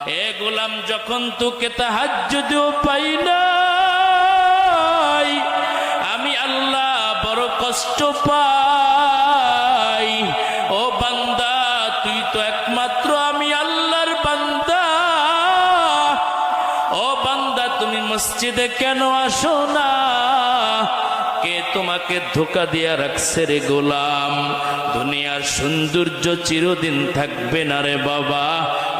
এ গোলাম যখন তোকে তাহাজ্জুদেও পাই নাই, আমি আল্লাহ বড় কষ্ট পাই। ও বান্দা, তুই তো একমাত্র আমি আল্লাহর বান্দা। ও বান্দা, তুমি মসজিদে কেন আসো না? কে তোমাকে ধোকা দিয়া রাখছে রে গোলাম। দুনিয়ার সৌন্দর্য চিরদিন থাকবে না রে বাবা।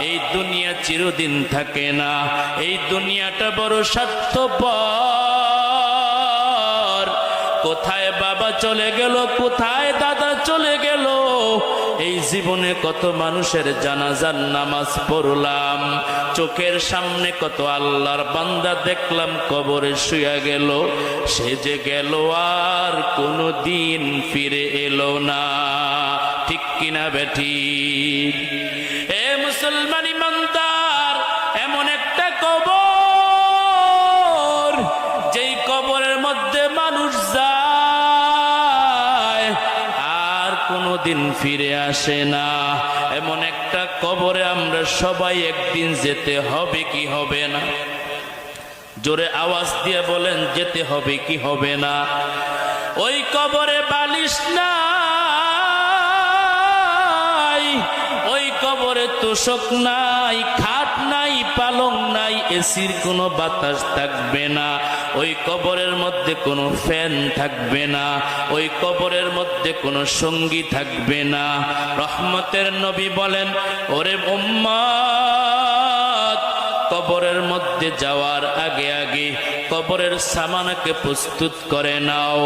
এই দুনিয়া চিরদিন থাকে না। এই দুনিয়াটা বড় স্বার্থপর। কোথায় চলে গেল, কোথায় দাদা চলে গেল? এই জীবনে কত মানুষের জানাজার নামাজ পড়লাম, চোখের সামনে কত আল্লাহর বান্দা দেখলাম, কবরে শুয়া গেল, সে যে গেল আর কোনো দিন ফিরে এলো না। ঠিক কিনা বেঠি কোনোদিন ফিরে আসে না। এমন একটা কবরে আমরা সবাই একদিন যেতে হবে কি হবে না? জোরে আওয়াজ দিয়ে বলেন, যেতে হবে কি হবে না? ওই কবরে বালিশ নাই, ওই কবরে তোষক নাই, খাট নাই, পালং নাই, এসির কোনো বাতাস থাকবে না। ওই কবরের মধ্যে কোনো ফ্যান থাকবে না, ওই কবরের মধ্যে কোনো সঙ্গী থাকবে না। রহমতের নবী বলেন, ওরে উম্মত কবরের মধ্যে যাওয়ার আগে আগে কবরের সামানাকে প্রস্তুত করে নাও।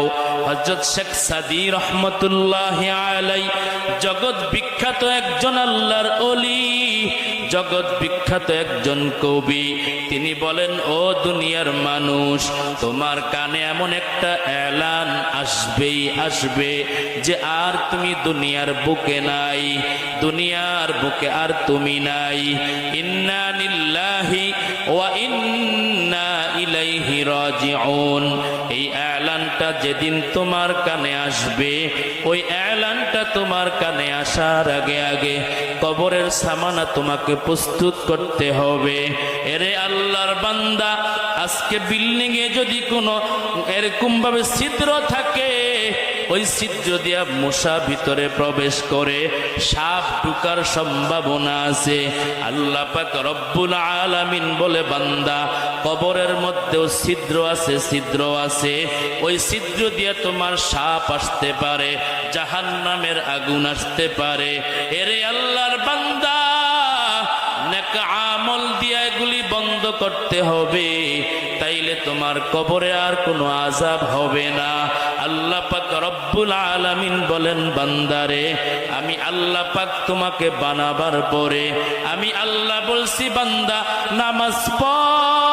হজরত শেখ সাদি রহমতুল্লাহ আলাই জগৎ বিখ্যাত একজন আল্লাহর অলি জগৎ বিখ্যাত একজন কবি। তিনি বলেন, ও দুনিয়ার মানুষ, তোমার কানে এমন একটা এলান আসবেই আসবে যে আর তুমি দুনিয়ার বুকে নাই, দুনিয়ার বুকে আর তুমি নাই। ইন্না নিল্লাহি ওয়া ইন্না এই এলানটা যেদিন তোমার কানে আসবে, ওই এলানটা তোমার কানে আসার আগে আগে কবরের সামানা তোমাকে প্রস্তুত করতে হবে। এরে আল্লাহর বান্দা, আজকে বিল্ডিং এ যদি কোনো এরকম ভাবে ছিদ্র থাকে ওই ছিদ্র দিয়া মশা ভিতরে প্রবেশ করে, সাপ ঢুকার সম্ভাবনা আছে। আল্লাহ পাক রব্বুল আলামিন বলে, বান্দা, কবরের মধ্যেও ছিদ্র আছে ছিদ্র আছে। ওই ছিদ্র দিয়ে তোমার সাপ আসতে পারে, জাহান্নামের আগুন আসতে পারে। এরে আল্লাহর বান্দা আমল দিয়া এগুলি বন্ধ করতে হবে, তাইলে তোমার কবরে আর কোনো আজাব হবে না। আল্লাহ পাক রব্বুল আলামিন বলেন, বান্দারে, আমি আল্লাহ পাক তোমাকে বানাবার পরে আমি আল্লাহ বলছি, বান্দা, নামাজ পড়।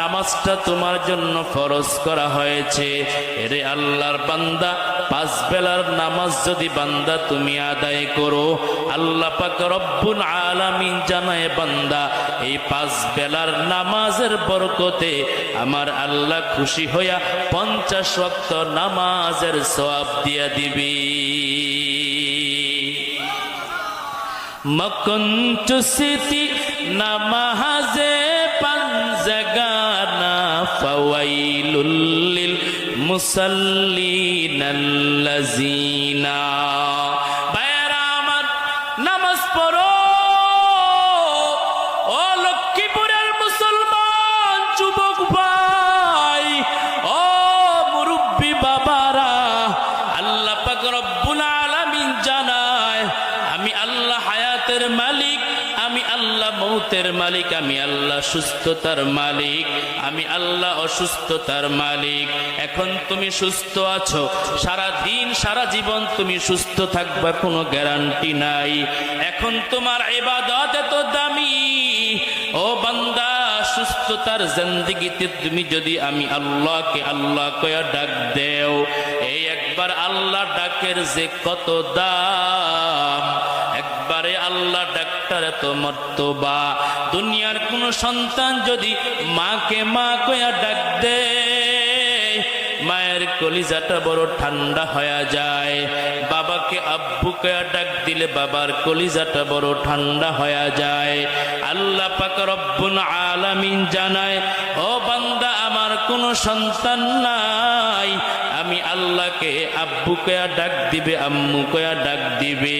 নামাজটা তোমার জন্য ফরজ করা হয়েছে। এরে আল্লাহর বান্দা, পাঁচ বেলার নামাজ যদি বান্দা তুমি আদায় করো, আল্লাহ পাক রব্বুল আলামিন জানায়, বান্দা, এই পাঁচ বেলার নামাজের বরকতে আমার আল্লাহ খুশি হইয়া পঞ্চাশ ওয়াক্ত নামাজের সওয়াব দিয়া দিবি। মকন্তু সিতি নামাজে মুসাল্লিনাল্লাযিনা বায়রা আমার নামাজ পড়ো। ও লক্ষ্মীপুরের মুসলমান যুবক ভাই, ও মুরব্বী বাবারা, আল্লাহ পাক রব্বুল আলামিন জানায়, আমি আল্লাহ হায়াতের আল্লাহ মৌতের মালিক, আমি আল্লাহ সুস্থতার মালিক, আমি আল্লাহ অসুস্থতার মালিক। এখন তুমি সুস্থ আছো সারা দিন সারা জীবন তুমি সুস্থ থাকবার কোনো গ্যারান্টি নাই। এখন তোমার এবাদত এত দামি, ও বান্দা, সুস্থতার জিন্দিগিতে তুমি যদি আমি আল্লাহকে আল্লাহ কয়া ডাক দেও, এই একবার আল্লাহ ডাকের যে কত দাম আল্লাহ ডাক্তার এত মর্তবা। দুনিয়ার কোন সন্তান যদি মাকে মা কয়া ডাক দে মায়ের কলিজাটা বড় ঠান্ডা হয়ে যায়। বাবাকে আব্বুকে ডাক দিলে বাবার কলিজাটা বড় ঠান্ডা হয়ে যায়। আল্লাহ পাক রব্বুল আলামিন জানায় কোনো সন্তান নাই। আমি আল্লাহকে আব্বুকে ডাক দিবে আম্মুকে ডাক দিবে।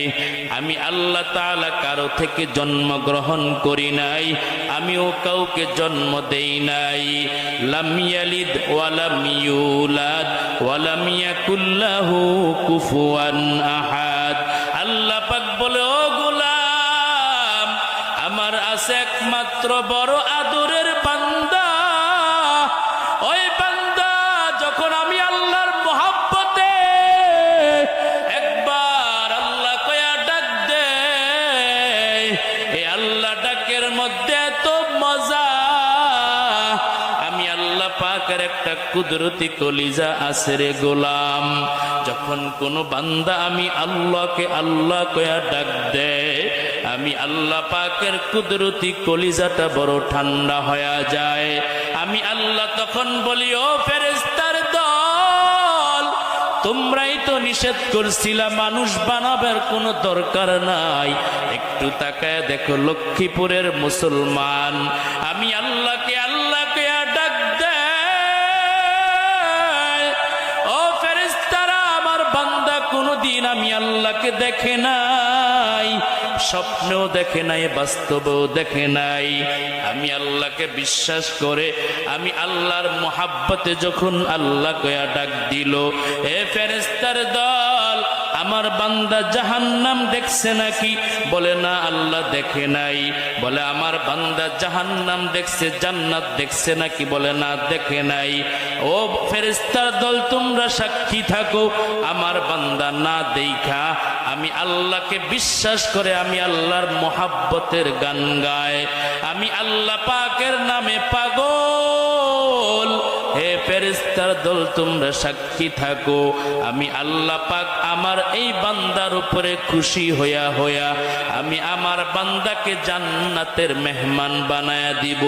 আমি আল্লাহ তালা কারও থেকে জন্মগ্রহণ করি নাই, আমিও কাউকে জন্ম দেই নাই। লাম ইয়ালিদ ওয়ালাম ইউলাদ ওয়ালাম ইয়াকুল্লাহু কুফুয়ান আহাদ। আল্লাহ পাক বলে, ও গোলাম, আমার আছে একমাত্র বড় আদরের বান্দা। আল্লাহ ডাকের মধ্যে এত মজা। আমি আল্লাহ পাকের একটা কুদরতি কলিজা আছে গোলাম। যখন কোন বান্দা আমি আল্লাহকে আল্লাহ কয়া ডাক দে আমি আল্লাহ পাকের কুদরতি কলিজাটা বড় ঠান্ডা হয়ে যায়। আমি আল্লাহ তখন বলি, ও ফেরেস্তার দল তোমরাই তো নিষেধ করছিলা, মানুষ বানাবার কোনো দরকার নাই। একটু তাকায় দেখো, লক্ষ্মীপুরের মুসলমান। আমি আল্লাহকে আল্লাহকে ডাক ও ফেরেস্তারা আমার বান্দা কোনোদিন আমি আল্লাহকে দেখে নাই। স্বপ্নেও দেখে নাই, বাস্তবেও দেখে নাই। আমি আল্লাহকে বিশ্বাস করে, আমি আল্লাহর মোহাব্বতে যখন আল্লাহ কয়া ডাক দিল, এ ফেরেস্তার দল, আমার বান্দা জাহান্নাম দেখছে নাকি? বলে, না, আল্লাহ দেখে নাই। বলে, আমার বান্দা জাহান্নাম দেখছে, জান্নাত দেখছে নাকি? বলে, না, দেখে নাই। ও ফেরেস্তার দল, তোমরা সাক্ষী থাকো, আমার বান্দা না দেখা আমি আল্লাহকে বিশ্বাস করে আমি আল্লাহর মোহাব্বতের গান গায় আমি আল্লাহ পাকের নামে পাগল। হে ফেরেস্তার দল, তোমরা সাক্ষী থাকো। আমি আল্লাহ পাক আমার এই বান্দার উপরে খুশি হইয়া হইয়া আমি আমার বান্দাকে জান্নাতের মেহমান বানায়া দিব।